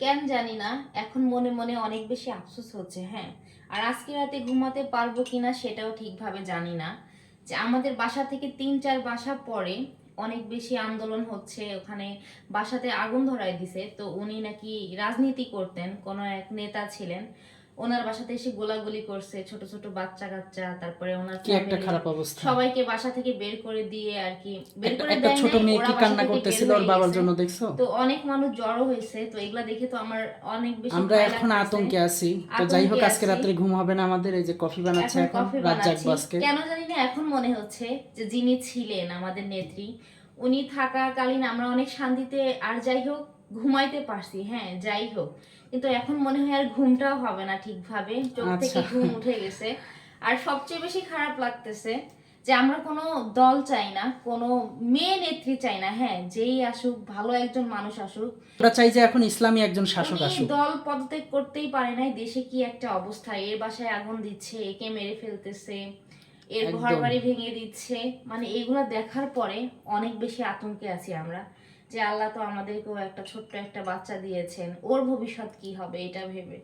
কেন জানি না, এখন মনে মনে অনেক বেশি আফসোস হচ্ছে হ্যাঁ। আর আজকে রাতে ঘুমাতে পারব কিনা সেটাও ঠিকভাবে জানি না। যে আমাদের বাসা থেকে তিন চার বাসা পরে অনেক বেশি আন্দোলন হচ্ছে, ওখানে বাসাতে আগুন ধরায় দিছে। তো উনি নাকি রাজনীতি করতেন, কোনো এক নেতা ছিলেন। ওনার বাসাতে এসে গোলাগুলি করছে ছোট ছোট বাচ্চা কাচ্চা তারপরে ওনার কি একটা খারাপ অবস্থা? সবাইকে বাসা থেকে বের করে দিয়ে আর কি বের করে একটা ছোট মেয়ে কি কান্না করতেছিল ওর বাবার জন্য দেখছ? তো অনেক মানুষ জড়ো হয়েছে তো এগুলা দেখে তো আমার অনেক বেশি আমরা এখন আতঙ্কে আছি। তো যাই হোক আজকে। রাত্রে ঘুম হবে না আমাদের এই যে কফি বানাচ্ছে এখন এখন কফি রাত জাগবো আজকে। কেন জানি না এখন মনে হচ্ছে যে যিনি ছিলেন আমাদের নেত্রী উনি থাকাকালীন আমরা অনেক শান্তিতে আর যাই হোক ঘুমাইতে পারছি হ্যাঁ যাই হোক। কিন্তু এখন মনে হয় আর ঘুমটাও হবে না ঠিকভাবে। চোখ থেকে আচ্ছা। ঘুম উঠে গেছে। আর সবচেয়ে বেশি খারাপ লাগতেছে যে আমরা কোনো দল চাই না কোনো মেয়ে নেত্রী চাই না হ্যাঁ যেই আসুক ভালো একজন মানুষ আসুক। আমরা চাই যে এখন ইসলামী একজন শাসক আসুক। দল পদত্যাগ করতেই পারে নাই দেশে কি একটা অবস্থা? এর বাসায় আগুন দিচ্ছে একে মেরে ফেলতেছে এর ঘর বাড়ি ভেঙে দিচ্ছে। মানে এগুলো দেখার পরে অনেক বেশি আতঙ্কে আছি আমরা। যে আল্লাহ তো আমাদেরকেও একটা ছোট্ট একটা বাচ্চা দিয়েছেন। ওর ভবিষ্যৎ কি হবে, এটা ভেবে?